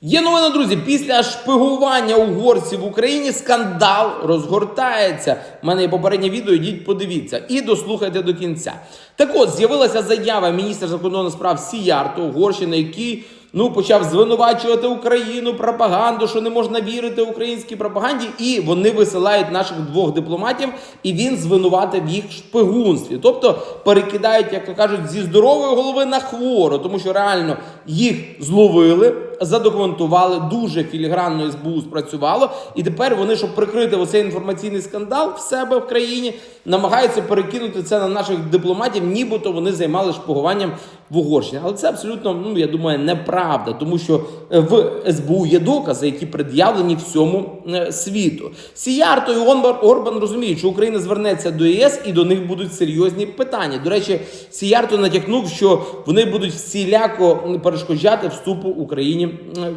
Є новина, друзі. Після шпигування угорців в Україні скандал розгортається. У мене є попереднє відео, йдіть подивіться і дослухайте до кінця. Так от з'явилася заява міністра закордонних справ Сіярто Угорщини, який ну почав звинувачувати Україну пропаганду, що не можна вірити українській пропаганді, і вони висилають наших двох дипломатів, і він звинуватив їх в шпигунстві. Тобто перекидають, як то кажуть, зі здорової голови на хвору, тому що реально їх зловили. Задокументували дуже філігранно СБУ спрацювало, і тепер вони, щоб прикрити оцей інформаційний скандал в себе в країні, намагаються перекинути це на наших дипломатів, нібито вони займалися шпигуванням в Угорщині. Але це абсолютно, ну я думаю, неправда, тому що е, в СБУ є докази, які пред'явлені всьому е, світу. Сіярто і Орбан розуміють, що Україна звернеться до ЄС і до них будуть серйозні питання. До речі, Сіярто натякнув, що вони будуть всіляко перешкоджати вступу Україні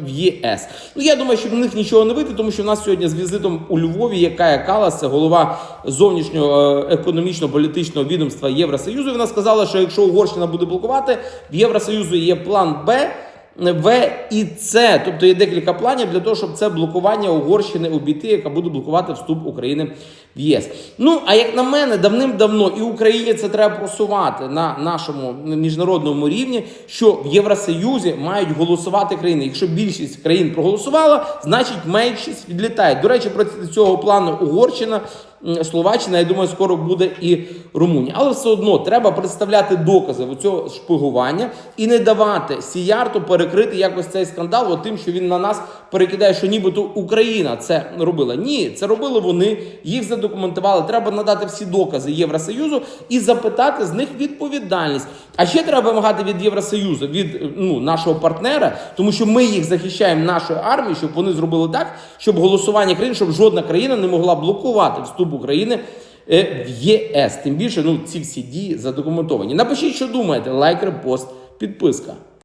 в ЄС. Ну я думаю, що в них нічого не вийде, тому що в нас сьогодні з візитом у Львові є Кая Калас, це голова зовнішнього е, економічно-політичного відомства Євросоюзу. Вона сказала, що якщо Угорщина буде блокувати, в Євросоюзу є план Б. В і С, тобто є декілька планів для того, щоб це блокування Угорщини обійти, яка буде блокувати вступ України в ЄС. Ну а як на мене, давним-давно і Україні це треба просувати на нашому міжнародному рівні, що в Євросоюзі мають голосувати країни. Якщо більшість країн проголосувала, значить меншість відлітає. До речі, проти цього плану Угорщина. Словаччина, я думаю, скоро буде і Румунія. Але все одно треба представляти докази цього шпигування і не давати Сіярту перекрити якось цей скандал тим, що він на нас перекидає, що нібито Україна це робила. Ні, це робили вони, їх задокументували. Треба надати всі докази Євросоюзу і запитати з них відповідальність. А ще треба вимагати від Євросоюзу, від ну, нашого партнера, тому що ми їх захищаємо нашою армією, щоб вони зробили так, щоб голосування країн, щоб жодна країна не могла блокувати вступ України е, в ЄС. Тим більше ну, ці всі дії задокументовані. Напишіть, що думаєте, лайк, репост, підписка.